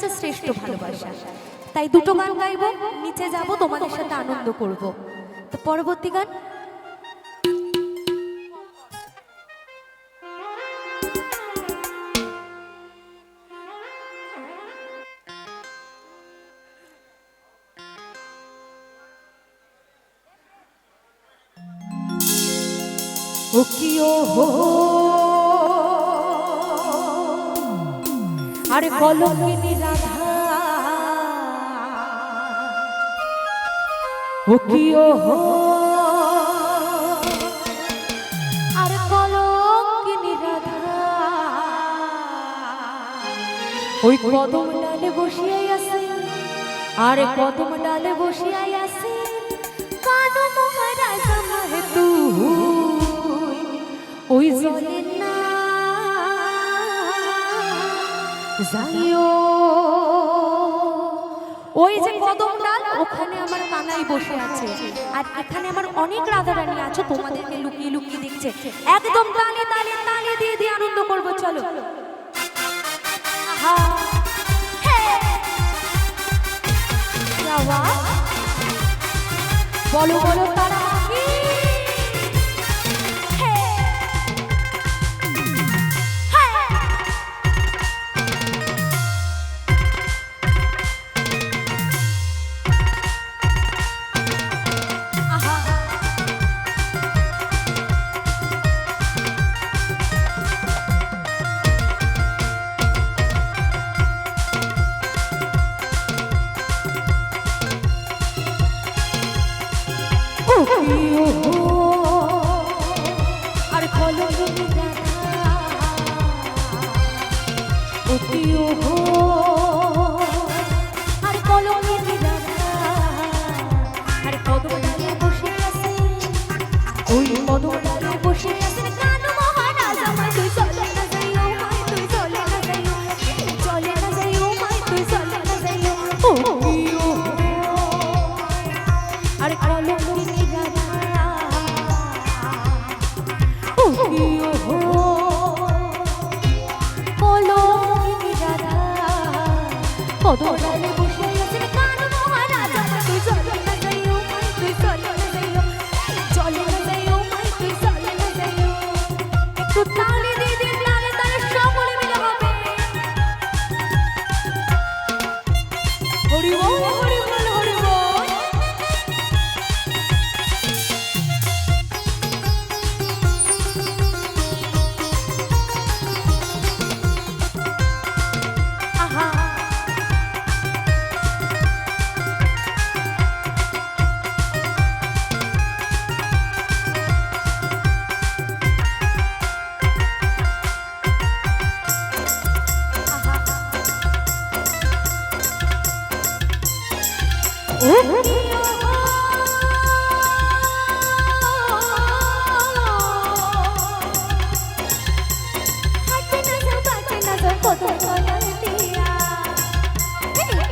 হচ্ছে শ্রেষ্ঠ ভালোবাসা। তাই দুটো গান গাইবো নিচে যাব, তোমাদের সাথে আনন্দ করব। তো পরবর্তী গান। ও কি ও আরে কলঙ্কিনী রাধা। ও কি ও আরে কলঙ্কিনী রাধা। ওই কদম ডালে বসিয়াই আছে আরে কদম ডালে বসিয়াই আছে কানো মহারাজা মাহে তুই। ওই জলে যাইও। ওই যে কদম ডাল ওখানে আমার কানাই বসে আছে। আর এখানে আমার অনেক রাধা রানী আছে, তোমাদেরকে লুকিয়ে লুকিয়ে দেখছে। একদম তালে তালে তালে দিয়ে দিয়ে আনন্দ করব, চলো। আহা। বলো বলো, তারা। ও হো, আর রাধা আর ওই কদম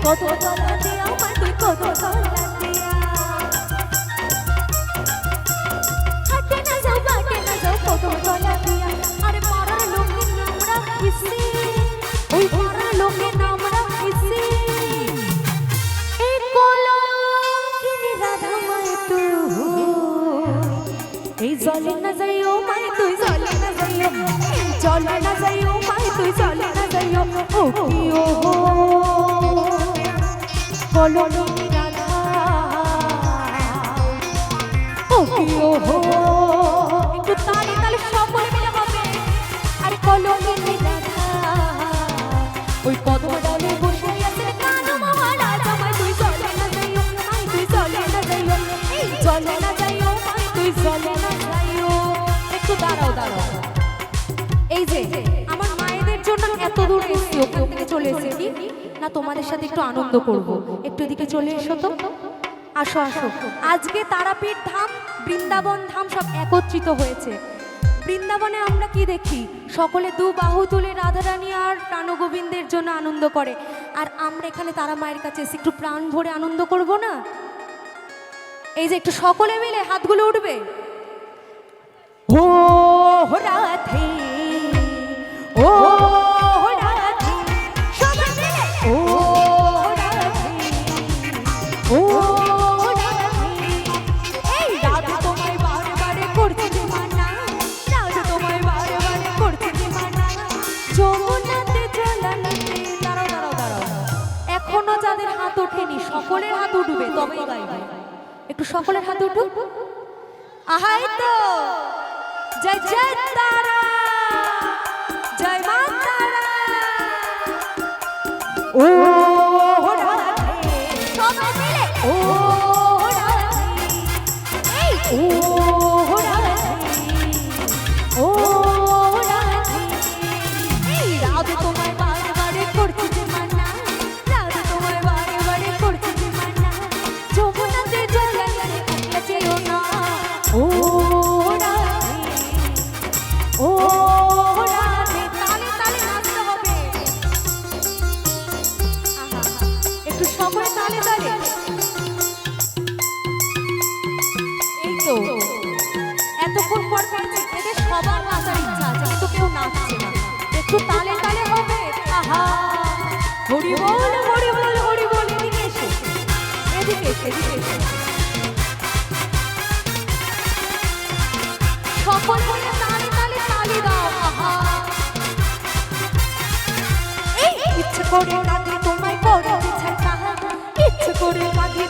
কত তলা দিয়া আমার তুই কত তলা দিয়া হাঁটে না যাও বাটে না যাও কত তলা দিয়া আরে পাড়ার লোকের নামরা কিসে ওই পাড়ার লোকের নামরা মাই তুই জলে না যাইও ও, কি, ও হো কলঙ্কিনী রাধা। ও হো একটু তালে তালে সকলে মিলে হবে। আর কলঙ্কিনী রাধা। ওই কদম ডালে বসে আছে কানো মহারাজ। আমায় তুই চলে না যাইও মাই তুই চলে না যাইও। এই চলে না যাইও মাই তুই চলে না যাইও। একটু দাঁড়াও দাঁড়াও। এত দূর এসেছি চলে এসেছি। না, তোমাদের সাথে একটু আনন্দ করব। একটু এদিকে চলে এসো তো। আসো আসো। আজকে তারাপীঠ ধাম, বৃন্দাবন ধাম সব একত্রিত হয়েছে। বৃন্দাবনে আমরা কি দেখি? সকলে দু বাহু তুলে রাধারানী আর প্রাণগোবিন্দের জন্য আনন্দ করে। আর আমরা এখানে তারা মায়ের কাছে এসে একটু প্রাণ ভরে আনন্দ করব না? এই যে একটু সকলে মিলে হাতগুলো উঠবে। ও রাধে, ও সকলের হাত উঠবে তবেই গাইবে। একটু সকলের হাত উঠুক। আহাই তো জয় জয় তারা। তো? এতক্ষণ পর এদের সবার নাচার ইচ্ছা আছে, কিন্তু কেউ নাচছে না। একটু তালে তালে হবে, আহা! হরি বল হরি বল হরি বল এদিকে এসো। এদিকে এসো এদিকে এসো। সকল মিলে তালে তালে তালি দাও, আহা! এই, ইচ্ছে করে কাঁদি তোমায় করে ইচ্ছে করে কাঁদি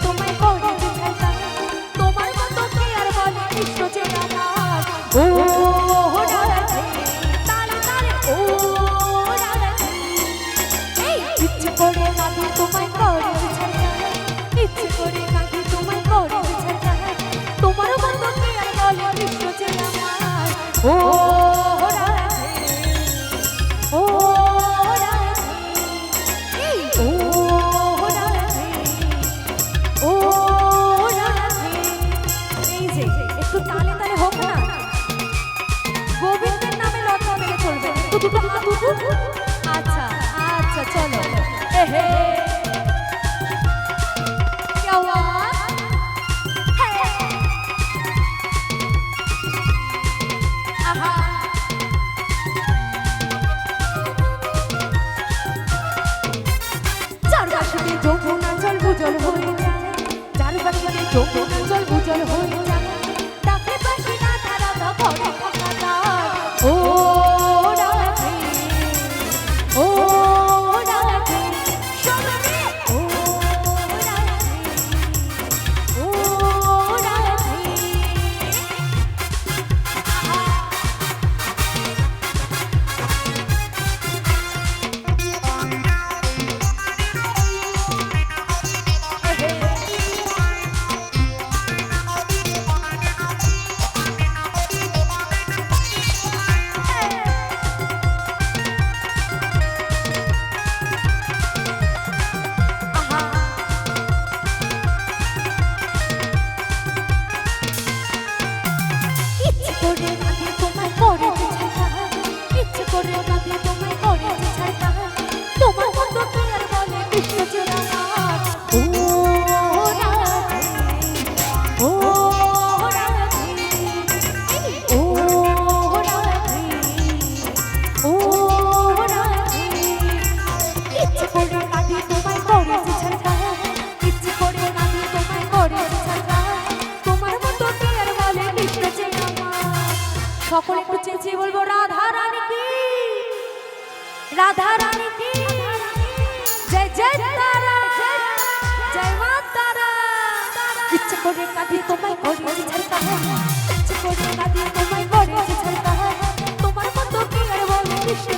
Oh. রাধা রানী কি? জয় জয় তারা, জয় মা তারা। ইচ্ছে করে কাঁদি তোমায় করে ছাড়তা হ্যাঁ ইচ্ছে করে কাঁদি তোমায় করে ছাড়তা হ্যাঁ তোমার মতো কি আর বলে কৃষ্ণ?